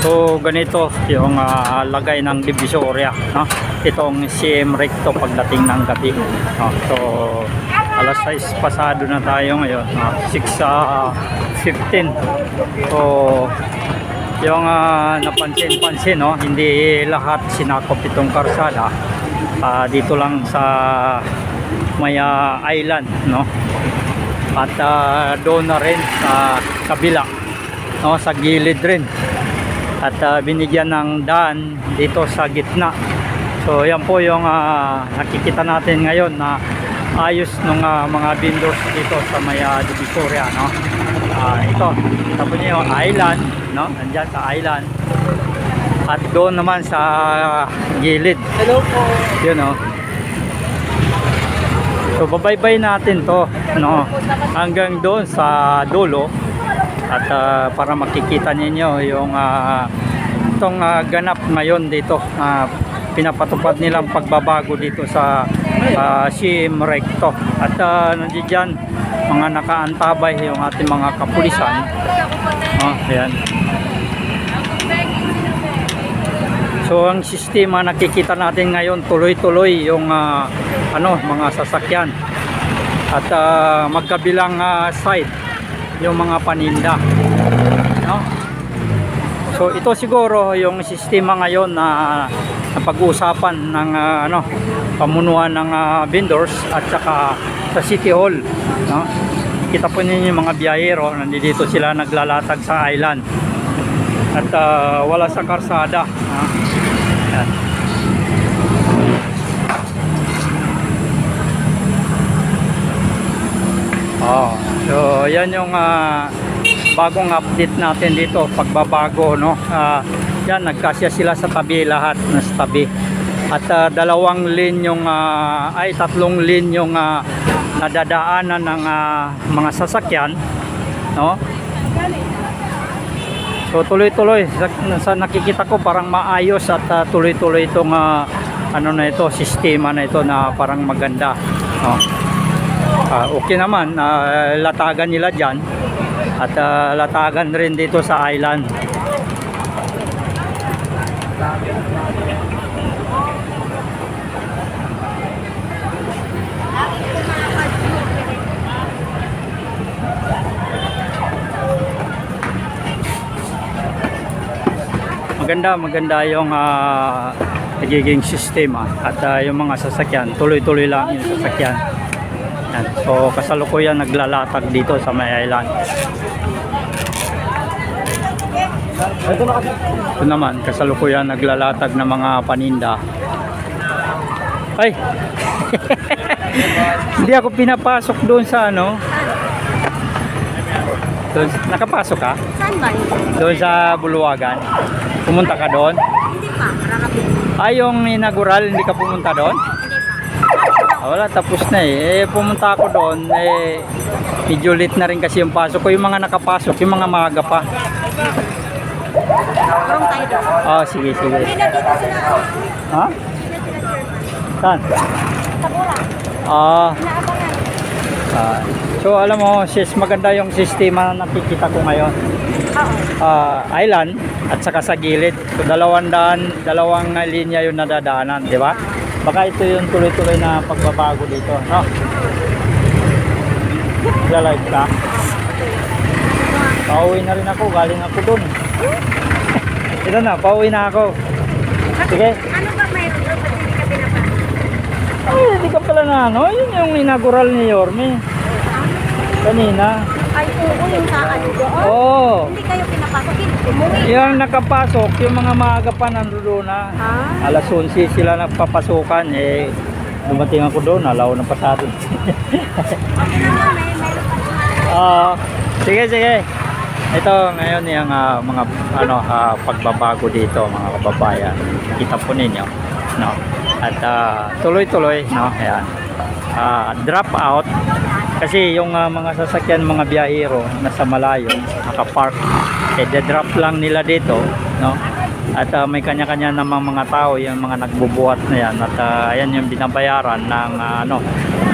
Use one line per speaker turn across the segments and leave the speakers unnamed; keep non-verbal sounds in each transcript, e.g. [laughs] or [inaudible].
So ganito yung ah, lagay ng divisoria, no? Itong CM recto pagdating ng gabi. No? So alas 6 pasado na tayo ngayon, no? 6:15. so yung ah, napansin-pansin, no? Hindi lahat sinakop itong karsada. Ah, dito lang sa Maya Island, no? At ah, doon na rin sa kabila, no? Sa gilid rin at ah, binigyan ng daan dito sa gitna. So yan po yung ah, nakikita natin ngayon na ayos ng mga vendors dito sa may uh, Divisoria no. Ah, ito, kita po niyo yung island, no? Nandiyan sa island. At doon naman sa gilid.
Hello po.
Yun oh. So babaybay natin to, no? Hanggang doon sa dulo at ah, para makikita ninyo yung uh, itong ah, ganap ngayon dito. Ah, pinapatupad nilang pagbabago dito sa uh, CM Recto. At uh, nandiyan mga nakaantabay yung ating mga kapulisan. Oh, ayan. So ang sistema nakikita natin ngayon tuloy-tuloy yung ah, ano mga sasakyan. At ah, magkabilang ah, side yung mga paninda. No? So ito siguro yung sistema ngayon na napag-uusapan ng ah, ano pamunuan ng ah, vendors at saka sa City Hall, no? Kita po ninyo yung mga biyahero, nandito sila naglalatag sa island. At ah, wala sa karsada. ha? Oh, so yan yung ah, bagong update natin dito, pagbabago no. Ah, yan nagkasya sila sa tabi lahat sa tabi. At ah, dalawang lane yung ah, ay tatlong lane yung ah, nadadaanan ng ah, mga sasakyan, no? So tuloy-tuloy sa, nakikita ko parang maayos at ah, tuloy-tuloy itong ah, ano na ito, sistema na ito na parang maganda. No? Ah, okay naman, ah, latagan nila dyan at ah, latagan rin dito sa island. Maganda, maganda yung ah, nagiging sistema at ah, yung mga sasakyan, tuloy-tuloy lang yung sasakyan. Yan. So kasalukuyan naglalatag dito sa may island.
Ito
naman, kasalukuyan naglalatag ng mga paninda. Ay! [laughs] Hindi ako pinapasok doon sa ano. Doon, nakapasok ka?
Saan ba?
Doon sa Buluwagan. Pumunta ka doon?
Hindi pa.
Ay, yung inaugural, hindi ka pumunta doon? Wala, tapos na eh. Eh, pumunta ako doon, eh, medyo late na rin kasi yung pasok ko. Yung mga nakapasok, yung mga maaga pa. Ah, sige, sige. Ha? Saan? Ah, ah. so alam mo, sis, maganda yung sistema na nakikita ko ngayon. Ah, island at saka sa gilid. So dalawang daan, dalawang linya yung nadadaanan, di ba? Baka ito yung tuloy-tuloy na pagbabago dito, no? Lalike ka? Pauwi na rin ako, galing ako dun. [laughs] ito na, pauwi na ako. Sige.
Ano ba mayroon doon? Ba't hindi ka pinapasok?
Ay, hindi ka pala na ano, yun yung inaugural ni Yorme. Kanina.
Ay, oo, yung sa ano doon.
Oo.
Hindi kayo pinapasok. Umuwi.
Yung nakapasok, yung mga maaga pa nandoon na.
Ah.
Alas 11 sila nagpapasukan eh dumating ako doon, alaw na pasado.
Okay may pa.
Ah, sige sige. Ito ngayon yung ah, mga ano ah, pagbabago dito mga kababayan. Kita po ninyo, no. At ah, tuloy-tuloy, no. Ayan. Ah, drop out kasi yung ah, mga sasakyan, mga biyahero nasa malayo, naka-park. Eh, drop lang nila dito, no. At ah, may kanya-kanya namang mga tao, yung mga nagbubuhat na yan. At ah, ayan yung binabayaran ng ah, ano,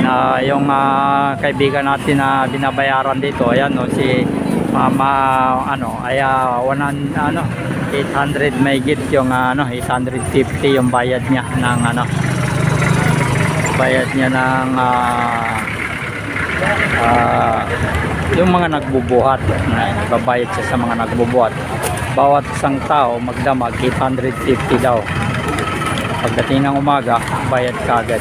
na yung ah, kaibigan natin na binabayaran dito. Ayan no, si Mama ano, ay ah, wanan, ano, 800 may git yung ah, ano 850 yung bayad niya ng ano bayad niya ng ah, ah, yung mga nagbubuhat na babayad siya sa mga nagbubuhat. Bawat isang tao magdamag 850 daw. Pagdating ng umaga bayad kagad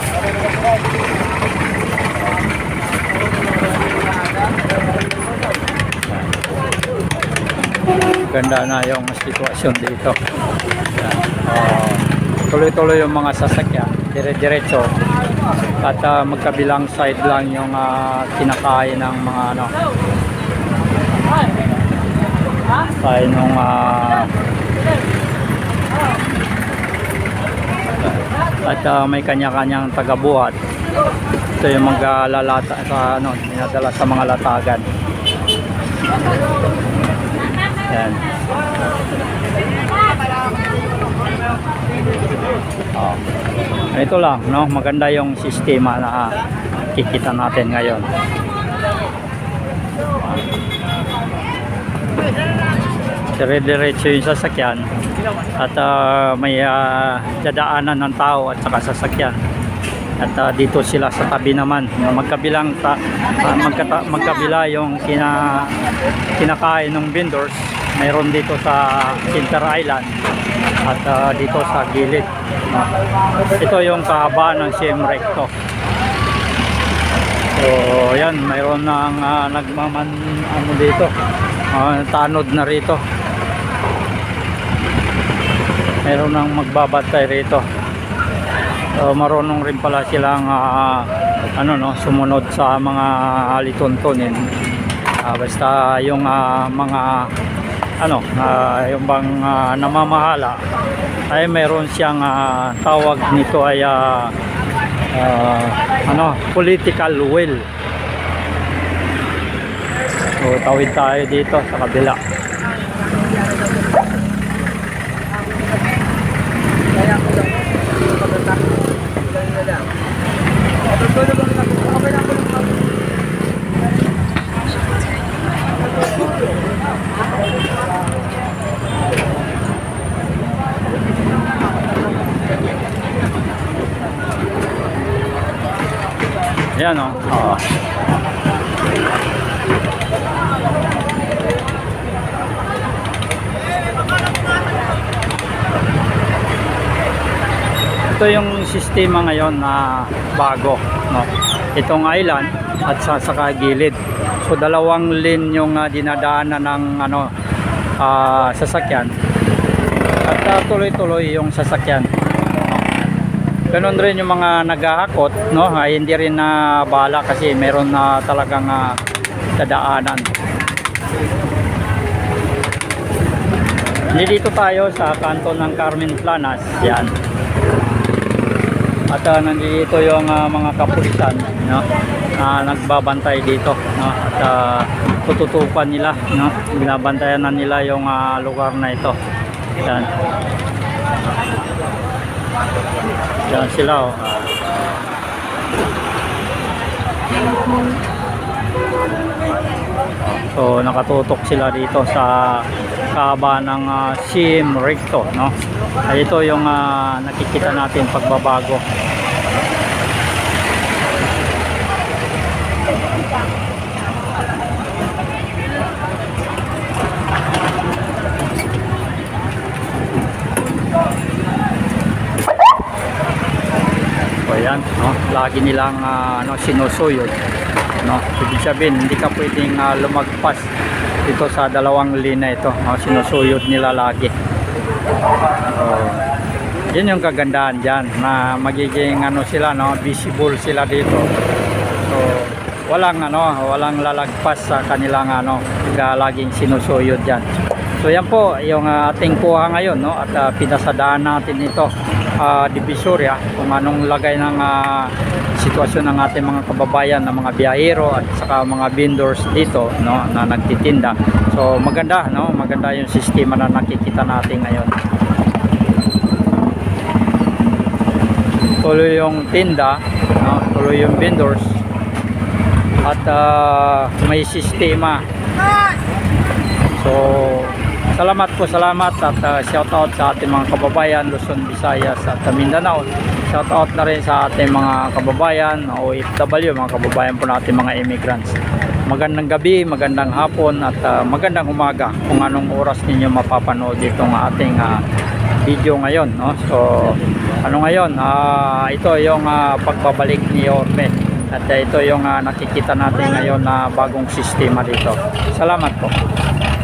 ganda na yung sitwasyon dito. Oh, tuloy-tuloy yung mga sasakyan dire-diretso. At ah, magkabilang side lang yung ah, kinakain ng mga ano. Kain ng ah, at ah, may kanya-kanyang tagabuhat. Ito yung maglalata sa ano dinadala sa mga latagan. Yan Oh. Ito lang, no? Maganda yung sistema na kikita natin ngayon. Dire-diretso yung sasakyan at ah, may ah, dadaanan ng tao at saka sasakyan. At ah, dito sila sa tabi naman, magkabilang ta, ah, magkata, magkabila yung kina, kinakain ng vendors. Mayroon dito sa Center Island at ah, dito sa gilid. Ito yung kahabaan ng CM Recto. So, yan, mayroon nang ah, nagmaman ano dito. ah, tanod na rito. Mayroon nang magbabantay rito. So, marunong rin pala silang ah, ano no, sumunod sa mga alituntunin. Ah, basta yung ah, mga ano, ah, yung bang ah, namamahala ay meron siyang ah, tawag nito ay ah, ah, ano, political will. So, tawid tayo dito sa kabila. Yan o. Oh. Ito yung sistema ngayon na bago, no. Itong island at sa saka gilid. So dalawang lane yung ah, dinadaanan ng ano ah, sasakyan. At ah, tuloy-tuloy yung sasakyan. Ganon rin yung mga naghahakot, no? Ay, hindi rin na bala kasi meron na talagang ah, dadaanan. Hindi dito tayo sa kanto ng Carmen Planas. Yan. At ah, nandito yung ah, mga kapulisan, no? Na nagbabantay dito, no? At ah, tututukan nila, no? Binabantayan na nila yung ah, lugar na ito. Yan. Yan sila oh. So nakatutok sila dito sa kaba ng uh, Sim Recto, no? Ay, ito yung ah, nakikita natin pagbabago. Ayan, no? Lagi nilang ah, ano, sinusuyod. No? Ibig sabihin, hindi ka pwedeng ah, lumagpas dito sa dalawang lina ito. No? Sinusuyod nila lagi. So, yun yung kagandahan dyan na magiging ano sila no visible sila dito so walang ano walang lalagpas sa kanilang ano laging sinusuyod dyan so yan po yung ah, ating kuha ngayon no? At uh, pinasadaan natin ito uh, divisoria kung anong lagay ng ah, sitwasyon ng ating mga kababayan na mga biyahero at saka mga vendors dito no? Na nagtitinda. So maganda no? Maganda yung sistema na nakikita natin ngayon. Tuloy yung tinda, no? tuloy yung vendors. At ah, may sistema. So Salamat po, salamat at uh, shout out sa ating mga kababayan Luzon, Visayas at uh, Mindanao. Shout out na rin sa ating mga kababayan OFW, mga kababayan po natin mga immigrants. Magandang gabi, magandang hapon at uh, magandang umaga kung anong oras ninyo mapapanood itong ating uh, video ngayon. No? So, ano ngayon? Ah, ito yung ah, pagbabalik ni Orme. At ah, ito yung ah, nakikita natin ngayon na bagong sistema dito. Salamat po.